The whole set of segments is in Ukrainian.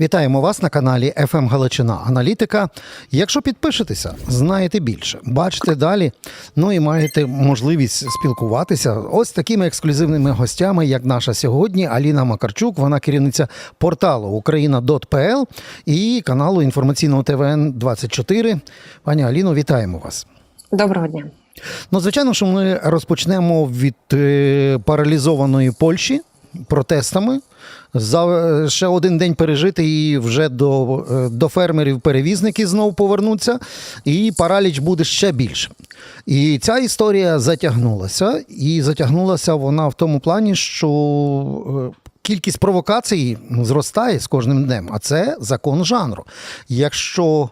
Вітаємо вас на каналі FM Галичина Аналітика. Якщо підпишетеся, знаєте більше, бачите далі. Ну і маєте можливість спілкуватися ось такими ексклюзивними гостями, як наша сьогодні Аліна Макарчук. Вона керівниця порталу Україна.пл і каналу інформаційного ТВН 24 Пані Аліно, вітаємо вас. Доброго дня. Ну, звичайно, що ми розпочнемо від е, паралізованої Польщі протестами. За е, ще один день пережити і вже до, е, до фермерів перевізники знову повернуться, і параліч буде ще більше. І ця історія затягнулася, і затягнулася вона в тому плані, що е, кількість провокацій зростає з кожним днем, а це закон жанру. Якщо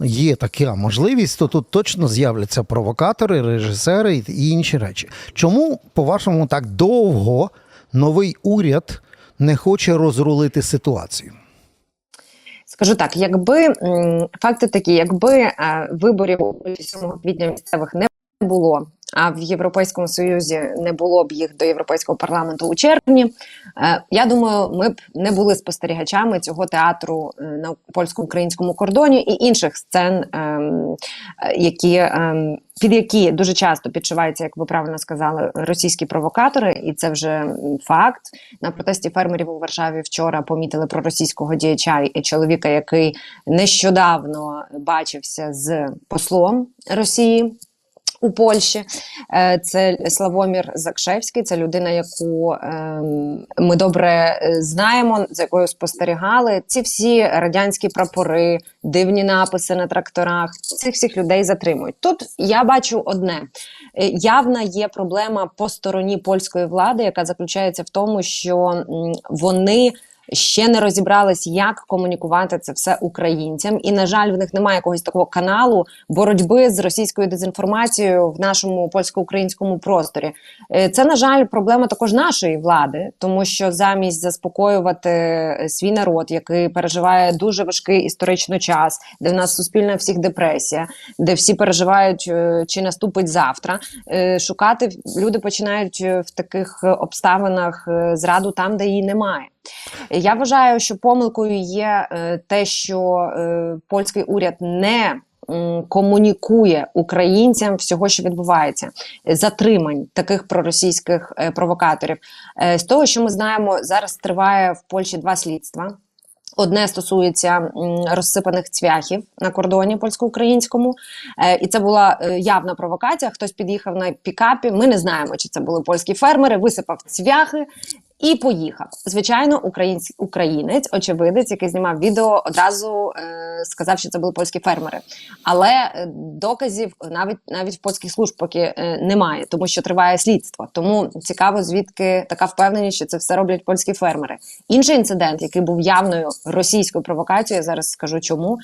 є така можливість, то тут точно з'являться провокатори, режисери і інші речі. Чому, по-вашому, так довго новий уряд не хоче розрулити ситуацію? Скажу так, якби факти такі, якби е, виборів 7 квітня місцевих не було, а в Європейському Союзі не було б їх до Європейського парламенту у червні. е, Я думаю, ми б не були спостерігачами цього театру е, на польсько-українському кордоні і інших сцен, ем, е, які ем, під які дуже часто підшиваються, як ви правильно сказали, російські провокатори, і це вже факт. На протесті фермерів у Варшаві вчора помітили про російського діяча і чоловіка, який нещодавно бачився з послом Росії. У Польщі Е, це Славомір Закшевський, це людина, яку ем, ми добре е, знаємо, за якою спостерігали. Ці всі радянські прапори, дивні написи на тракторах. Цих всіх людей затримують. Тут я бачу одне: Е, явна є проблема по стороні польської влади, яка заключається в тому, що вони. Ще не розібрались, як комунікувати це все українцям, і на жаль, в них немає якогось такого каналу боротьби з російською дезінформацією в нашому польсько-українському просторі. Е, Це на жаль проблема також нашої влади, тому що замість заспокоювати е, свій народ, який переживає дуже важкий історичний час, де в нас суспільна всіх депресія, де всі переживають, е, чи наступить завтра. Шукати люди починають в таких обставинах зраду там, де її немає. Я вважаю, що помилкою є е, те, що е, польський уряд не комунікує українцям всього, що відбувається, затримань таких проросійських е, провокаторів. З того, що ми знаємо, зараз триває в Польщі два слідства. Одне стосується розсипаних цвяхів на кордоні польсько-українському, і це була явна провокація. Хтось під'їхав на пікапі. Ми не знаємо, чи це були польські фермери, висипав цвяхи і поїхав. Звичайно, українсь, українець, очевидець, який знімав відео, одразу е, сказав, що це були польські фермери. Але е, доказів навіть навіть в польських служб поки е, немає, тому що триває слідство. Тому цікаво, звідки така впевненість, що це все роблять польські фермери. Інший інцидент, який був явною російською провокацією, я зараз скажу чому.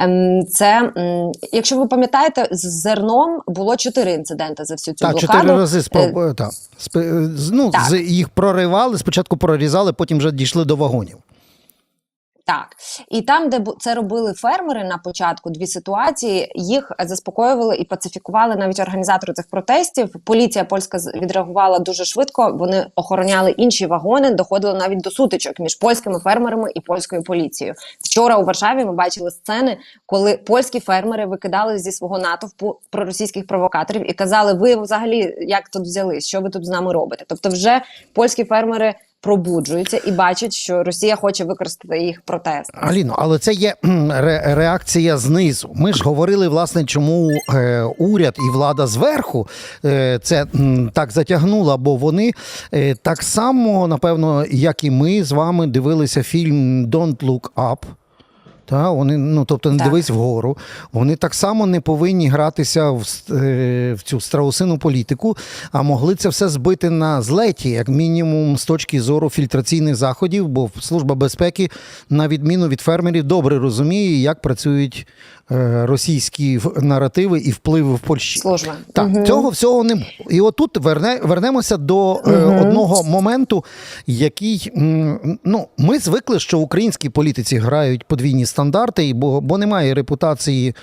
Ем, це м, якщо ви пам'ятаєте, з зерном було чотири інциденти за всю цю Так, блокаду. чотири рази Е, та, спи- ну, Так. з, їх проривали, спочатку прорізали, потім вже дійшли до вагонів. Так, і там, де це робили фермери на початку, дві ситуації їх заспокоювали і пацифікували навіть організатори цих протестів. Поліція польська відреагувала дуже швидко. Вони охороняли інші вагони, доходило навіть до сутичок між польськими фермерами і польською поліцією. Вчора у Варшаві ми бачили сцени, коли польські фермери викидали зі свого натовпу проросійських провокаторів і казали: Ви взагалі як тут взяли? Що ви тут з нами робите? Тобто, вже польські фермери. Пробуджуються і бачать, що Росія хоче використати їх протест. Аліно, але це є ре- реакція знизу. Ми ж говорили, власне, чому е, уряд і влада зверху е, це м, так затягнула, бо вони е, так само, напевно, як і ми з вами дивилися фільм Don't Look Up. Та, вони, ну, тобто не Так. дивись вгору. Вони так само не повинні гратися в, е, в цю страусину політику, а могли це все збити на злеті, як мінімум, з точки зору фільтраційних заходів, бо Служба безпеки, на відміну від фермерів, добре розуміє, як працюють російські наративи і впливи в Польщі. Служба. Так, Мгм. цього всього не було. І отут верне, вернемося до е, одного моменту, який ну, ми звикли, що в українській політиці грають подвійні стандарти. бо, бо немає репутації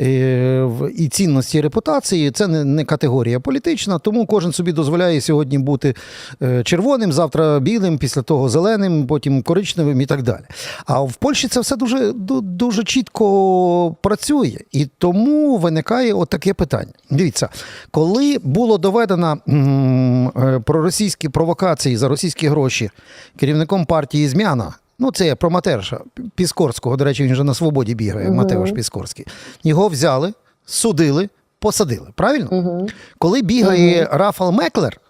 е, і цінності репутації. Це не, не категорія політична, тому кожен собі дозволяє сьогодні бути е, червоним, завтра білим, після того зеленим, потім коричневим і так далі. А в Польщі це все дуже, дуже чітко працює. І тому виникає от таке питання. Дивіться, коли було доведено е, проросійські провокації за російські гроші керівником партії Змяна. Ну, це про Матерша Піскорського. До речі, він вже на свободі бігає, Матеуш Піскорський. Його взяли, судили, посадили. Правильно? Коли бігає Рафал Меклер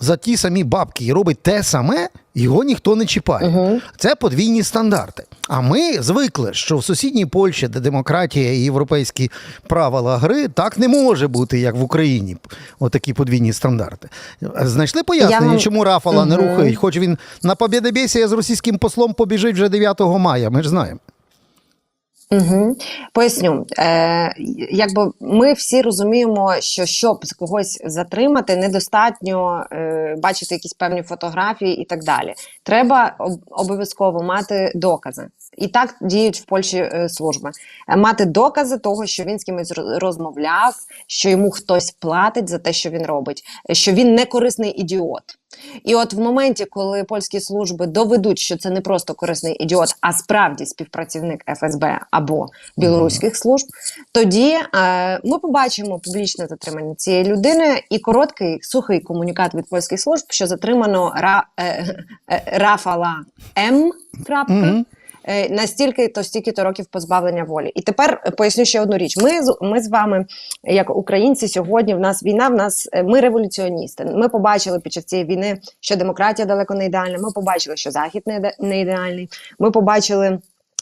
за ті самі бабки і робить те саме, його ніхто не чіпає. Це подвійні стандарти. А ми звикли, що в сусідній Польщі, де демократія і європейські правила гри, так не може бути, як в Україні. Отакі подвійні стандарти. Знайшли пояснення, Я чому Рафала не Мгм. рухають, хоч він на Побєдобєсія з російським послом побіжить вже 9 мая. Ми ж знаємо. Угу. Поясню, е, якби ми всі розуміємо, що щоб когось затримати, недостатньо е, бачити якісь певні фотографії і так далі. Треба об- обов'язково мати докази. І так діють в Польщі е, служби. Е, Мати докази того, що він з кимось роз- розмовляв, що йому хтось платить за те, що він робить, е, що він не корисний ідіот. І от в моменті, коли польські служби доведуть, що це не просто корисний ідіот, а справді співпрацівник ФСБ або білоруських служб, тоді е, ми побачимо публічне затримання цієї людини і короткий сухий комунікат від польських служб, що затримано Ра, е, е, Рафала М. Крапка. Е, На стільки то стільки то років позбавлення волі. І тепер е, поясню ще одну річ. Ми з ми з вами, як українці, сьогодні в нас війна. В нас е, ми революціоністи. Ми побачили під час цієї війни, що демократія далеко не ідеальна. Ми побачили, що захід не, не ідеальний. Ми побачили.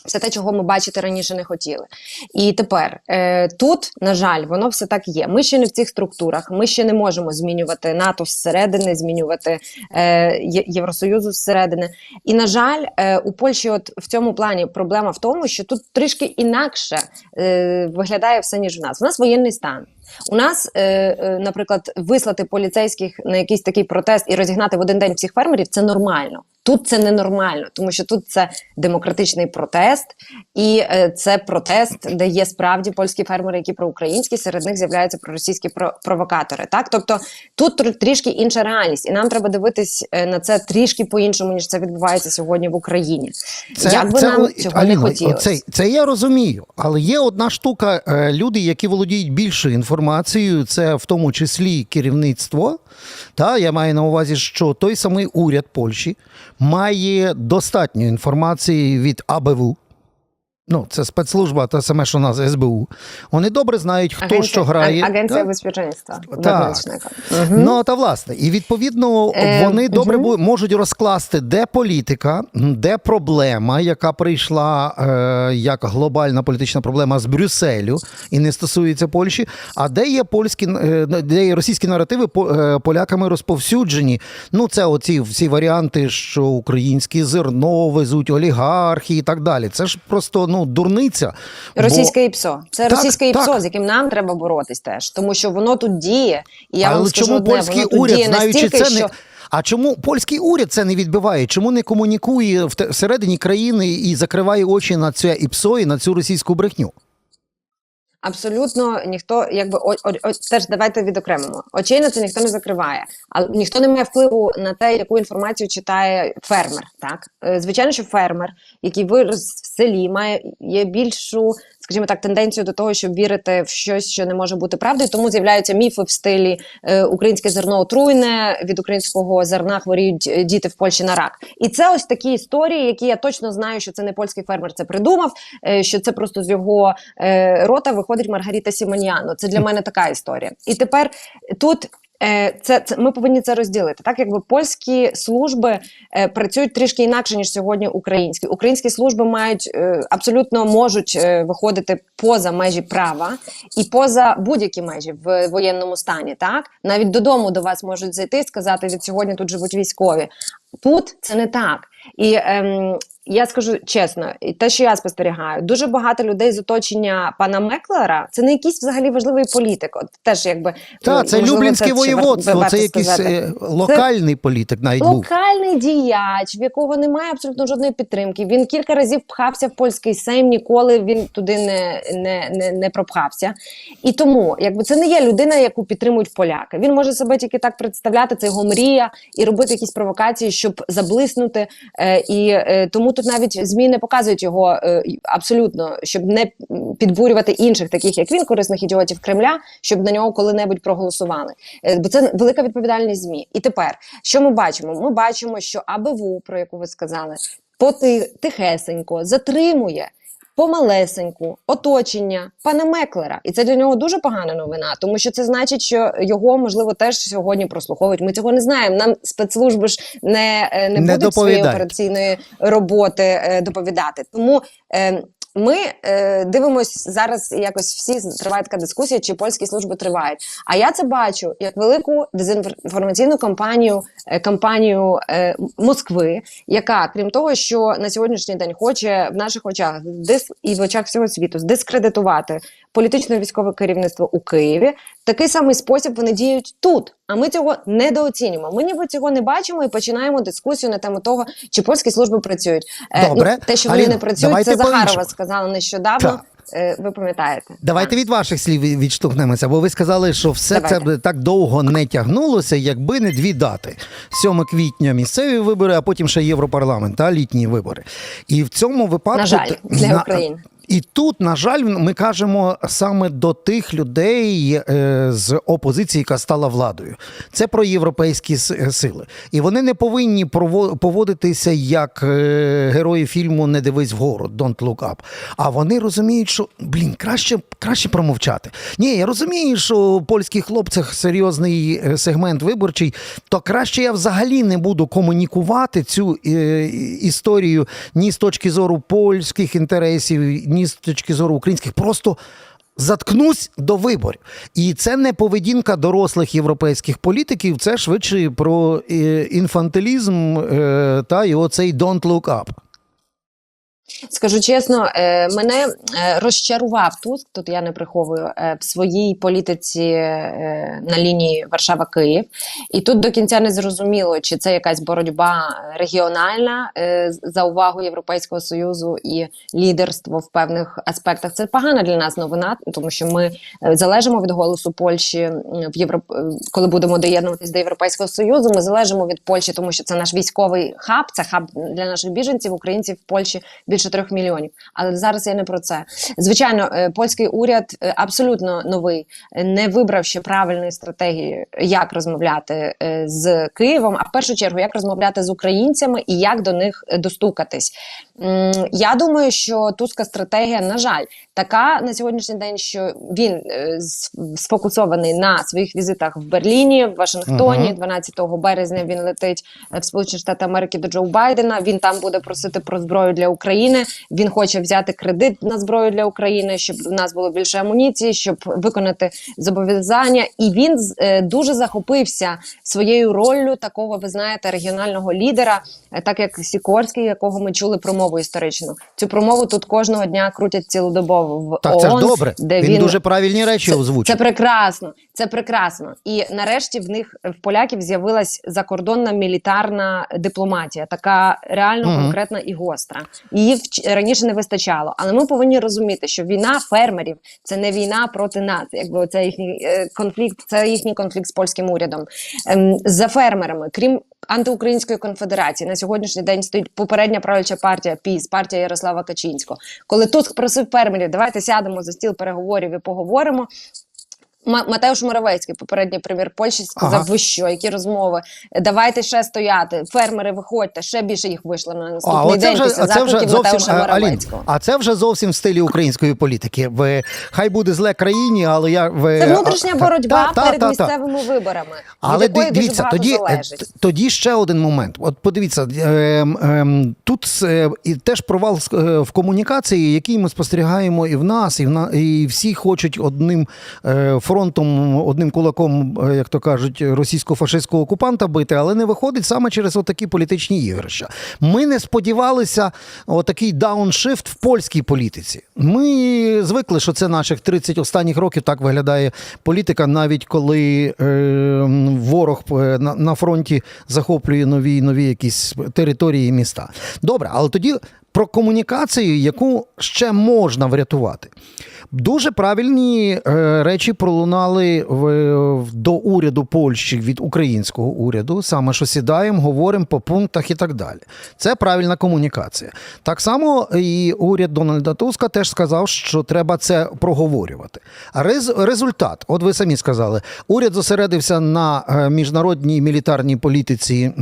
Все те, чого ми бачити раніше не хотіли. І тепер е, тут, на жаль, воно все так є. Ми ще не в цих структурах, ми ще не можемо змінювати НАТО зсередини, змінювати е, Євросоюзу зсередини. І на жаль, е, у Польщі, от в цьому плані проблема в тому, що тут трішки інакше е, виглядає все ніж в нас. У нас воєнний стан. У нас, е, е, наприклад, вислати поліцейських на якийсь такий протест і розігнати в один день всіх фермерів це нормально. Тут це ненормально, тому що тут це демократичний протест, і е, це протест, де є справді польські фермери, які проукраїнські, серед них з'являються проросійські про- провокатори. Так, тобто тут трішки інша реальність, і нам треба дивитись е, на це трішки по-іншому, ніж це відбувається сьогодні в Україні. Як би нам о- цього не Аліно, хотілося. Це, це я розумію. Але є одна штука: е, люди, які володіють більшою інформацією, це в тому числі керівництво. Та я маю на увазі, що той самий уряд Польщі має достатньо інформації від АБВ. Ну, це спецслужба, те саме, що у нас СБУ. Вони добре знають, хто Агенція- що грає. Агенція Так? безпеченства. Так. Ну та власне, і відповідно Е, вони добре мгм. бу- можуть розкласти, де політика, де проблема, яка прийшла е, як глобальна політична проблема з Брюсселю і не стосується Польщі, а де є польські е, де є російські наративи по- е, поляками розповсюджені. Ну це оці всі варіанти, що українське зерно везуть олігархи і так далі. Це ж просто ну дурниця. бо- Російське ІПСО. Це Так, російське ІПСО, з яким нам треба боротись теж, тому що воно тут діє. І я Але вам скажу чому одне, польський воно тут уряд, діє знаючи настільки, це, що а чому польський уряд це не відбиває? Чому не комунікує всередині країни і закриває очі на це ІПСО і на цю російську брехню? Абсолютно ніхто, якби о, о, о, теж давайте відокремимо. Очей на це ніхто не закриває, але ніхто не має впливу на те, яку інформацію читає фермер. Так Е, звичайно, що фермер, який вирос в селі, має є більшу. Скажімо так, тенденцію до того, щоб вірити в щось, що не може бути правдою, тому з'являються міфи в стилі е, українське зерно отруйне, від українського зерна хворіють е, діти в Польщі на рак. І це ось такі історії, які я точно знаю, що це не польський фермер це придумав, е, що це просто з його рота виходить Маргарита Сімоніано. Це для мене така історія. І тепер тут. Е, Це, це ми повинні це розділити. Так якби польські служби е, працюють трішки інакше ніж сьогодні українські. Українські служби мають е, абсолютно можуть е, виходити поза межі права і поза будь-які межі в воєнному стані. Так навіть додому до вас можуть зайти і сказати від сьогодні тут живуть військові. Тут це не так. І ем, я скажу чесно, і те, що я спостерігаю, дуже багато людей з оточення пана Меклера, це не якийсь взагалі важливий політик. От теж якби Та, ну, це можливо, Люблінське воєводство, це якийсь сказати. е, локальний політик навіть був. Локальний діяч, в якого немає абсолютно жодної підтримки. Він кілька разів пхався в польський сейм, ніколи він туди не, не, не, не пропхався. І тому, якби це не є людина, яку підтримують поляки. Він може себе тільки так представляти, це його мрія, і робити якісь провокації, щоб заблиснути. Е, і е, тому тут навіть змі не показують його е, абсолютно, щоб не підбурювати інших, таких як він, корисних ідіотів Кремля, щоб на нього коли-небудь проголосували. Е, бо це велика відповідальність змі. І тепер що ми бачимо? Ми бачимо, що АБВ, про яку ви сказали, поти тихесенько затримує. Помалесеньку оточення пана Меклера, і це для нього дуже погана новина, тому що це значить, що його можливо теж сьогодні прослуховують. Ми цього не знаємо. Нам спецслужби ж не, е, не, Не будуть своєї операційної роботи е, доповідати. Тому е, ми е, дивимось зараз. Якось всі триває така дискусія, чи польські служби тривають. А я це бачу як велику дезінформаційну кампанію, е, кампанію е, Москви, яка, крім того, що на сьогоднішній день хоче в наших очах дис і в очах всього світу здискредитувати політичне військове керівництво у Києві. Такий самий спосіб вони діють тут. А ми цього недооцінюємо. Ми ніби цього не бачимо і починаємо дискусію на тему того, чи польські служби працюють. Е, Добре. ну, те, що вони не працюють, це Захарова сказала нещодавно. Так. Е, ви пам'ятаєте? Давайте Так. від ваших слів відштовхнемося, бо ви сказали, що все Давайте. це б так довго не тягнулося, якби не дві дати: 7 квітня місцеві вибори, а потім ще Європарламент, та літні вибори. І в цьому випадку На жаль, для України. І тут, на жаль, ми кажемо саме до тих людей е, з опозиції, яка стала владою. Це про європейські сили. І вони не повинні поводитися як е, герої фільму Не дивись вгору, Don't look up. А вони розуміють, що блін, краще, краще промовчати. Ні, я розумію, що польських хлопцях серйозний е, сегмент виборчий, то краще я взагалі не буду комунікувати цю історію ні з точки зору польських інтересів, ні з точки зору українських. Просто заткнусь до виборів. І це не поведінка дорослих європейських політиків, це швидше про е, інфантилізм е, та і оцей don't look up. Скажу чесно, е, мене е, розчарував Туск. Тут я не приховую е, в своїй політиці на лінії Варшава-Київ. І тут до кінця не зрозуміло, чи це якась боротьба регіональна за увагу Європейського союзу і лідерство в певних аспектах. Це погана для нас новина, тому що ми залежимо від голосу Польщі в Європ... коли будемо доєднуватись до Європейського союзу. Ми залежимо від Польщі, тому що це наш військовий хаб. Це хаб для наших біженців, українців в Польщі більше трьох мільйонів. Але зараз я не про це. Звичайно, е, польський уряд е, абсолютно новий, не вибрав ще правильної стратегії, як розмовляти е, з Києвом. А в першу чергу, як розмовляти з українцями і як до них достукатись. Я думаю, що туска стратегія, на жаль, така на сьогоднішній день, що він е, сфокусований на своїх візитах в Берліні, в Вашингтоні. Мгм. 12 березня він летить е, в Сполучені Штати Америки до Джо Байдена. Він там буде просити про зброю для України. Він хоче взяти кредит на зброю для України, щоб у нас було більше амуніції, щоб виконати зобов'язання. І він е, дуже захопився своєю роллю такого, ви знаєте, регіонального лідера, так як Сікорський, якого ми чули промову історичну. Цю промову тут кожного дня крутять цілодобово в Так, це ж добре. де він, він дуже правильні речі це, озвучив. це прекрасно. Це прекрасно. І нарешті в них в поляків з'явилась закордонна мілітарна дипломатія, така реально Мгм. конкретна і гостра. Її раніше не вистачало. Але ми повинні розуміти, що війна фермерів це не війна проти нас. Якби це їхній е, конфлікт, це їхній конфлікт з польським урядом. Ем, за фермерами, крім антиукраїнської конфедерації, на сьогоднішній день стоїть попередня правляча партія ПІС, партія Ярослава Качинського. Коли Туск просив фермерів, давайте сядемо за стіл переговорів і поговоримо. Ма- Матеуш Моровецький, попередній прем'єр Польщі, сказав: Ага. ви що, які розмови? Давайте ще стояти. Фермери, виходьте, ще більше їх вийшло на наступний А день вже, після це вже зовсім а, Алін, а це вже зовсім в стилі української політики. В, хай буде зле країні, але я в Це внутрішня а, боротьба та- та- перед та- та. місцевими виборами, Але від якої ди- дуже дивіться, тоді, е, залежить. тоді ще один момент. От подивіться, ем, ем, тут е, і теж провал е, в комунікації, який ми спостерігаємо і в нас, і в на і всі хочуть одним е, фронтом фронтом одним кулаком, е, як то кажуть, російсько-фашистського окупанта бити, але не виходить саме через отакі політичні ігрища. Ми не сподівалися отакий дауншифт в польській політиці. Ми звикли, що це наших 30 останніх років так виглядає політика, навіть коли е, ворог е, на, на фронті захоплює нові нові якісь території і міста. Добре, але тоді про комунікацію, яку ще можна врятувати. Дуже правильні е, речі пролунали в, в- до уряду Польщі від українського уряду, саме що сідаємо, говоримо по пунктах і так далі. Це правильна комунікація. Так само і уряд Дональда Туска теж сказав, що треба це проговорювати. Рез, результат, от ви самі сказали, уряд зосередився на е, міжнародній мілітарній політиці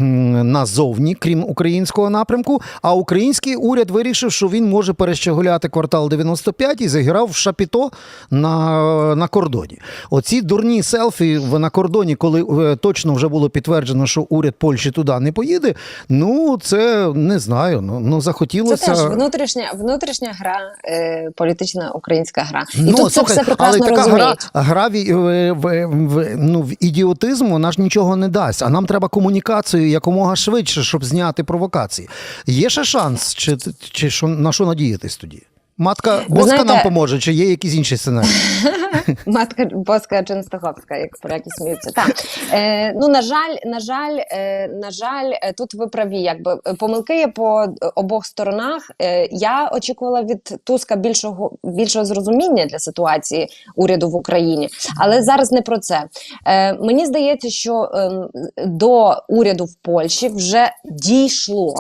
назовні, крім українського напрямку. А український уряд вирішив, що він може перещеголяти квартал 95 і заграв в шапіто на, на кордоні. Оці дурні селфі на кордоні, коли е, точно вже було підтверджено, що уряд Польщі туди не поїде. Ну це не знаю. Ну, ну Це захотілося. теж внутрішня внутрішня гра, е, політична українська гра. І Ну, тут це все прекрасно але така розуміють. гра, гра в, в, в, в, ну, в ідіотизм вона ж нічого не дасть. А нам треба комунікацію якомога швидше, щоб зняти провокації. Є ще шанс, чи, чи що, на що надіятись тоді? Матка Боска знаєте- нам поможе, чи є якісь інші сценарії? Матка Боска Ченстоховська, як поляки сміються. Так е, ну на жаль, на жаль, е, на жаль, е, тут ви праві. Якби е, помилки є по е, обох сторонах. Е, я очікувала від Туска більшого більшого зрозуміння для ситуації уряду в Україні, але зараз не про це. Е, мені здається, що ем, до уряду в Польщі вже дійшло.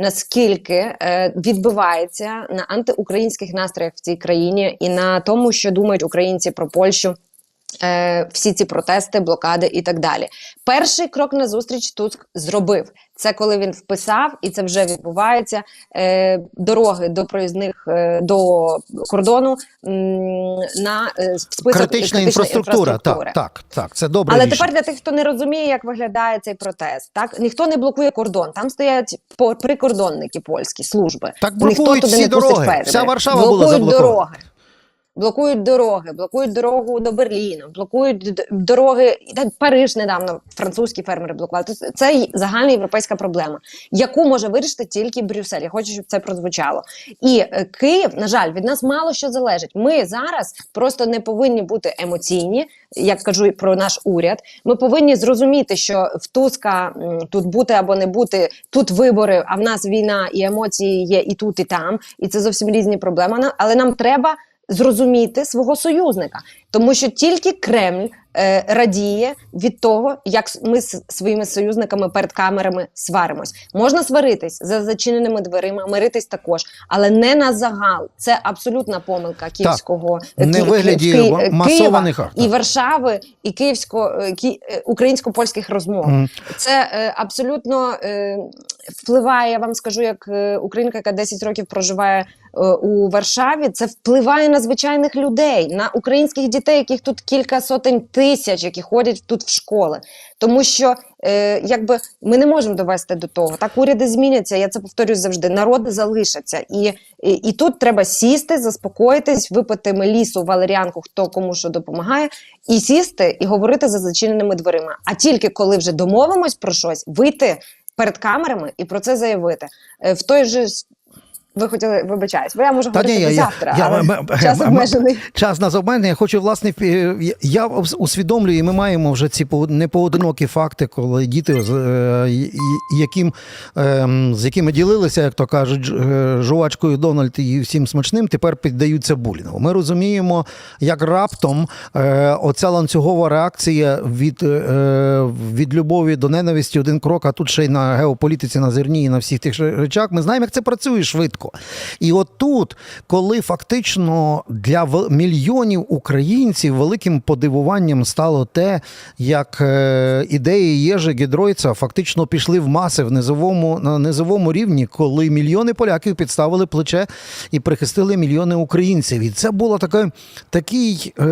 Наскільки відбувається відбивається на антиукраїнських настроях в цій країні і на тому, що думають українці про Польщу, е, всі ці протести, блокади і так далі. Перший крок на зустріч Туск зробив. Це коли він вписав, і це вже відбувається. Е, дороги до проїзних е, до кордону м, на е, список Критична інфраструктура. Так, так, так. Це добре. але рішення. тепер для тих, хто не розуміє, як виглядає цей протест, так ніхто не блокує кордон. Там стоять по- прикордонники польські служби. Так ніхто блокують туди всі не пустить дороги. Вся Варшава була блокують заблокована. дороги. Блокують дороги, блокують дорогу до Берліну, блокують дороги. Париж недавно французькі фермери блокували. Тобто це загальна європейська проблема, яку може вирішити тільки Брюссель. Я хочу, щоб це прозвучало. І е, Київ, на жаль, від нас мало що залежить. Ми зараз просто не повинні бути емоційні, як кажу про наш уряд. Ми повинні зрозуміти, що в Туска тут бути або не бути, тут вибори, а в нас війна і емоції є і тут, і там. І це зовсім різні проблеми. Але нам треба зрозуміти свого союзника, тому що тільки Кремль е, радіє від того, як ми з своїми союзниками перед камерами сваримось. Можна сваритись за зачиненими дверима, миритись також, але не на загал. Це абсолютна помилка київського не Ки- вигляді Ки- ва- масованих і Варшави, і київсько е, кі- е, українсько-польських розмов. Мгм. Це е, абсолютно е, впливає. Я вам скажу, як е, українка, яка 10 років проживає е, у Варшаві. Це впливає на звичайних людей, на українських дітей, яких тут кілька сотень тисяч, які ходять тут в школи. Тому що е, якби ми не можемо довести до того. Так уряди зміняться. Я це повторюю завжди. Народи залишаться, і, і, і тут треба сісти, заспокоїтись, випити мелісу, валеріанку, хто кому що допомагає, і сісти і говорити за зачиненими дверима. А тільки коли вже домовимось про щось, вийти перед камерами і про це заявити. Е, В той же ви хотіли вибачаюсь, бо я можу Та говорити я- до я- завтра, я- але м- час обмежений. Час нас обмежений. Я хочу, власне, я- я усвідомлюю, і ми маємо вже ці по- непоодинокі факти, коли діти, з, е, яким, ем, з якими ділилися, як то кажуть, е, жувачкою Дональд і всім смачним, тепер піддаються булінгу. Ми розуміємо, як раптом е, оця ланцюгова реакція від, від любові до ненависті один крок, а тут ще й на геополітиці, на зерні і на всіх тих речах. Ми знаємо, як це працює швидко. І от тут, коли фактично для мільйонів українців великим подивуванням стало те, як е, ідеї Єжи Гідройца фактично пішли в маси в низовому, на низовому рівні, коли мільйони поляків підставили плече і прихистили мільйони українців. І це було таке, такий е,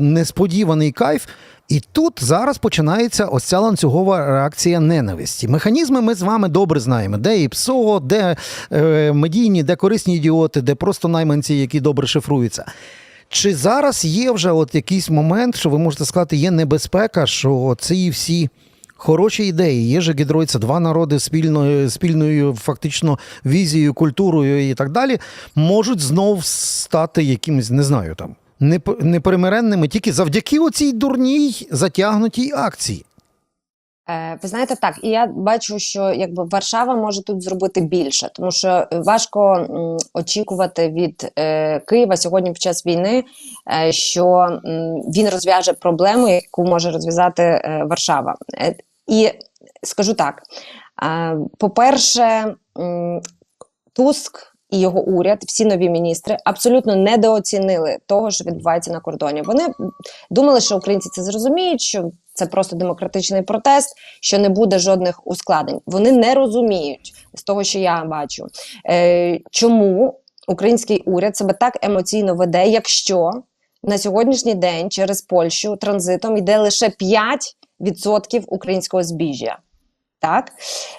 несподіваний кайф. І тут зараз починається ось ця ланцюгова реакція ненависті. Механізми ми з вами добре знаємо, де і ПСО, де е, медійні, де корисні ідіоти, де просто найманці, які добре шифруються. Чи зараз є вже от якийсь момент, що ви можете сказати, є небезпека, що ці всі хороші ідеї, є же гідрой, це два народи спільною, спільною фактично візією, культурою і так далі, можуть знов стати якимось, не знаю, там непримиренними тільки завдяки оцій дурній затягнутій акції. Е, Ви знаєте, так, і я бачу, що якби Варшава може тут зробити більше, тому що важко очікувати від е, Києва сьогодні під час війни, е, що м, він розв'яже проблему, яку може розв'язати е, Варшава. Е, і скажу так: е, по-перше, Туск. І його уряд, всі нові міністри абсолютно недооцінили того, що відбувається на кордоні. Вони думали, що українці це зрозуміють, що це просто демократичний протест, що не буде жодних ускладнень. Вони не розуміють з того, що я бачу, е, чому український уряд себе так емоційно веде, якщо на сьогоднішній день через Польщу транзитом йде лише 5% українського збіжжя. Так,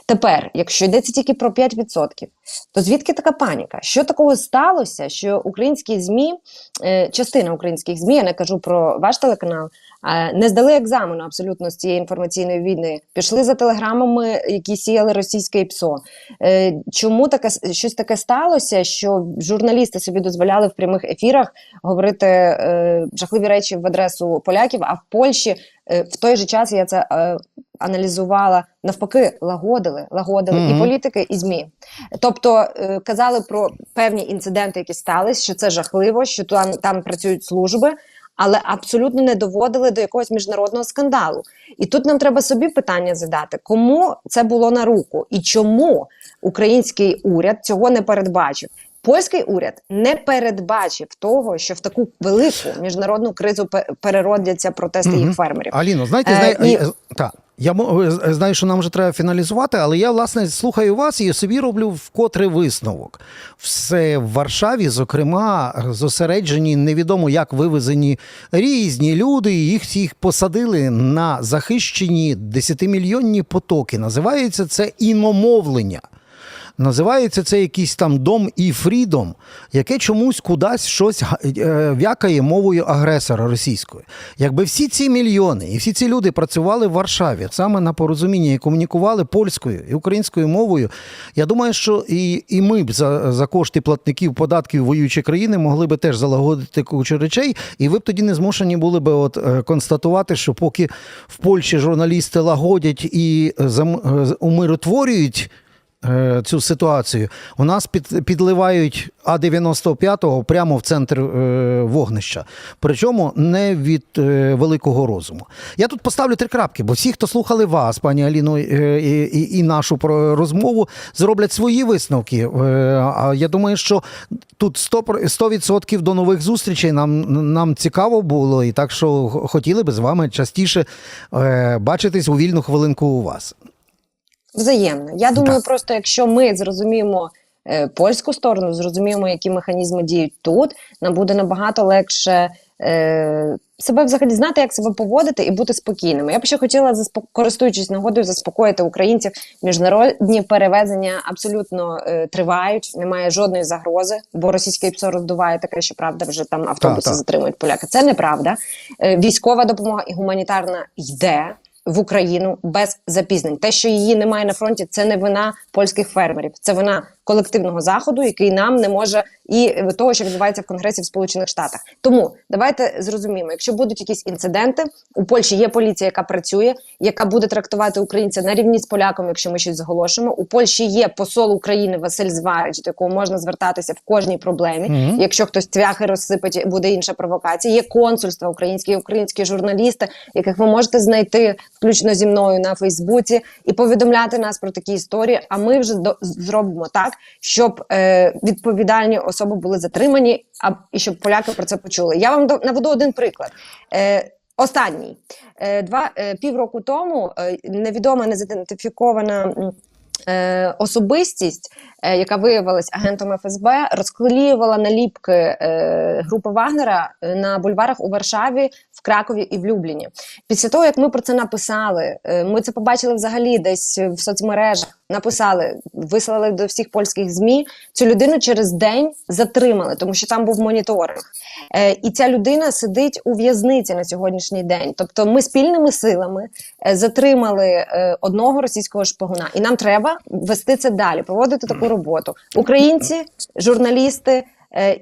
тепер, якщо йдеться тільки про 5%, то звідки така паніка? Що такого сталося, що українські ЗМІ, е, частина українських ЗМІ, я не кажу про ваш телеканал, не здали екзамену абсолютно з цієї інформаційної війни, пішли за телеграмами, які сіяли російське ПСО. Е, чому таке щось таке сталося, що журналісти собі дозволяли в прямих ефірах говорити е, жахливі речі в адресу поляків, а в Польщі в той же час я це аналізувала навпаки, лагодили, лагодили і політики, і змі. Тобто е, казали про певні інциденти, які стались, що це жахливо, що там, там працюють служби. Але абсолютно не доводили до якогось міжнародного скандалу. І тут нам треба собі питання задати, кому це було на руку і чому український уряд цього не передбачив. Польський уряд не передбачив того, що в таку велику міжнародну кризу переродяться протести Мгм. їх фермерів. Аліно, знаєте, Е, знає, і- е, та, я мо- е, знаю, що нам вже треба фіналізувати, але я, власне, слухаю вас і собі роблю вкотре висновок. Все в Варшаві, зокрема, зосереджені невідомо як вивезені різні люди, і їх всіх посадили на захищені 10-мільйонні потоки. Називається це іномовлення. Називається це якийсь там дом і фрідом, яке чомусь кудись щось е, в'якає мовою агресора російської. Якби всі ці мільйони і всі ці люди працювали в Варшаві саме на порозумінні і комунікували польською і українською мовою, я думаю, що і, і ми б за, за кошти платників податків воюючої країни могли би теж залагодити кучу речей, і ви б тоді не змушені були би от е, констатувати, що поки в Польщі журналісти лагодять і е, зам- умиротворюють цю ситуацію. У нас під, підливають А-95 прямо в центр е, вогнища. Причому не від е, великого розуму. Я тут поставлю три крапки, бо всі, хто слухали вас, пані Аліно, е, і, і, нашу розмову, зроблять свої висновки. Е, а я думаю, що тут 100%, про- 100% до нових зустрічей нам, нам цікаво було, і так що хотіли би з вами частіше е, бачитись у вільну хвилинку у вас. Взаємно. Я думаю, просто якщо ми зрозуміємо е, польську сторону, зрозуміємо, які механізми діють тут, нам буде набагато легше е, себе взагалі знати, як себе поводити і бути спокійними. Я б ще хотіла, користуючись нагодою, заспокоїти українців. Міжнародні перевезення абсолютно е, тривають, немає жодної загрози, бо російське ПСО роздуває таке, що правда вже там автобуси так. затримують поляки. Це неправда. Е, військова допомога і гуманітарна йде. В Україну без запізнень. Те, що її немає на фронті, це не вина польських фермерів, це вина колективного заходу, який нам не може і того, що відбувається в Конгресі в Сполучених Штатах. Тому давайте зрозуміємо, якщо будуть якісь інциденти, у Польщі є поліція, яка працює, яка буде трактувати українця на рівні з поляком, якщо ми щось заголошуємо. У Польщі є посол України Василь Зварич, до якого можна звертатися в кожній проблемі. Мгм. Якщо хтось цвяхи розсипить, буде інша провокація. Є консульства українські, українські журналісти, яких ви можете знайти включно зі мною на Фейсбуці, і повідомляти нас про такі історії. А ми вже до, зробимо так, щоб е, відповідальні особи були затримані, а і щоб поляки про це почули. Я вам наведу один приклад. Е, Останній Е, два е, півроку тому е, невідома незідентифікована. Особистість, яка виявилась агентом ФСБ, розклеювала наліпки групи Вагнера на бульварах у Варшаві, в Кракові і в Любліні. Після того, як ми про це написали, ми це побачили взагалі десь в соцмережах. Написали, вислали до всіх польських змі. Цю людину через день затримали, тому що там був моніторинг. Е, і ця людина сидить у в'язниці на сьогоднішній день. Тобто, ми спільними силами е, затримали е, одного російського шпигуна, і нам треба вести це далі, проводити таку роботу. Українці, журналісти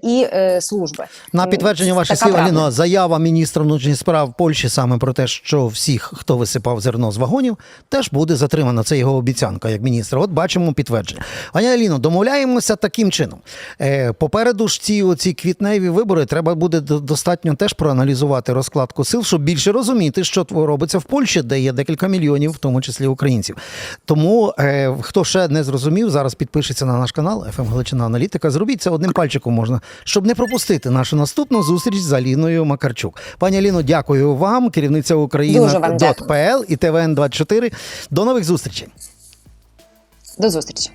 і е, служби На підтвердження ваших така слів. Аліно, заява міністра внутрішніх справ Польщі саме про те, що всіх, хто висипав зерно з вагонів, теж буде затримано. Це його обіцянка як міністра. От бачимо підтвердження. Пані Аліно, домовляємося таким чином. Е, попереду ж ці оці квітневі вибори треба буде достатньо теж проаналізувати розкладку сил, щоб більше розуміти, що робиться в Польщі, де є декілька мільйонів, в тому числі українців. Тому е, хто ще не зрозумів, зараз підпишеться на наш канал «ФМ Галичина Аналітика. Зробіть це одним пальчиком можна, щоб не пропустити нашу наступну зустріч з Аліною Макарчук. Пані Аліно, дякую вам, керівниця України Україна вам дякую. .pl і ТВН 24 До нових зустрічей. До зустрічі.